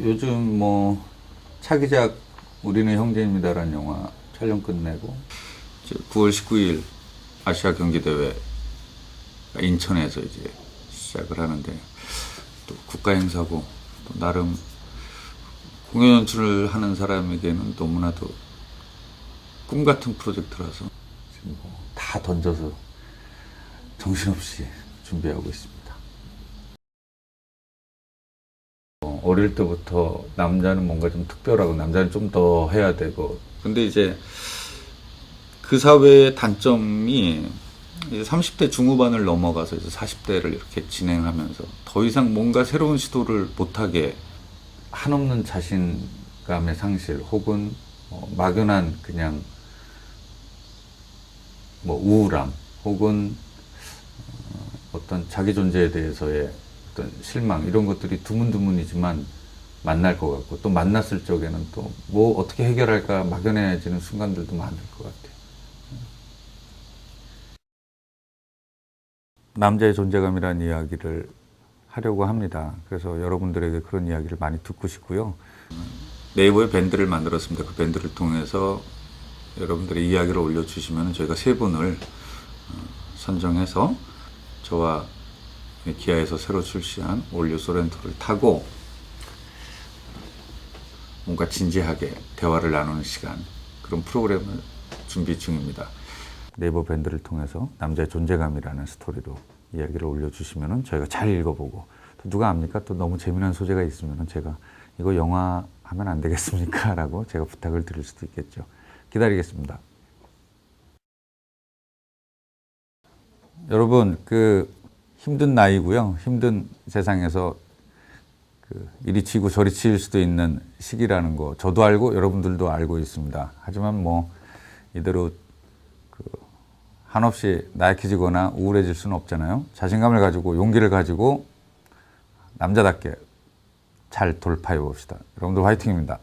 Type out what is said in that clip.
요즘 뭐 차기작 우리는 형제입니다라는 영화 촬영 끝내고 이제 9월 19일 아시아 경기 대회 인천에서 이제 시작을 하는데 또 국가 행사고 또 나름 공연 연출을 하는 사람에게는 너무나도 꿈 같은 프로젝트라서 뭐 다 던져서 정신없이 준비하고 있습니다. 어, 어릴 때부터 남자는 뭔가 좀 특별하고 남자는 좀 더 해야 되고. 근데 이제 그 사회의 단점이 이제 30대 중후반을 넘어가서 이제 40대를 이렇게 진행하면서 더 이상 뭔가 새로운 시도를 못하게 한없는 자신감의 상실 혹은 어, 막연한 그냥 뭐 우울함 혹은 어, 어떤 자기 존재에 대해서의 어떤 실망 이런 것들이 드문드문이지만 만날 것 같고 또 만났을 적에는 또 뭐 어떻게 해결할까 막연해지는 순간들도 많을 것 같아요. 남자의 존재감이라는 이야기를 하려고 합니다. 그래서 여러분들에게 그런 이야기를 많이 듣고 싶고요. 네이버에 밴드를 만들었습니다. 그 밴드를 통해서 여러분들의 이야기를 올려주시면 저희가 세 분을 어, 선정해서 저와 기아에서 새로 출시한 올류 소렌토를 타고 뭔가 진지하게 대화를 나누는 시간 그런 프로그램을 준비 중입니다. 네이버 밴드를 통해서 남자의 존재감이라는 스토리로 이야기를 올려주시면 저희가 잘 읽어보고 또 누가 압니까? 또 너무 재미난 소재가 있으면 제가 이거 영화 하면 안 되겠습니까? 라고 제가 부탁을 드릴 수도 있겠죠. 기다리겠습니다. 여러분, 그 힘든 나이고요. 힘든 세상에서 그 이리 치고 저리 치일 수도 있는 시기라는 거 저도 알고 여러분들도 알고 있습니다. 하지만 뭐 이대로 그 한없이 나약해지거나 우울해질 수는 없잖아요. 자신감을 가지고 용기를 가지고 남자답게 잘 돌파해 봅시다. 여러분들 화이팅입니다.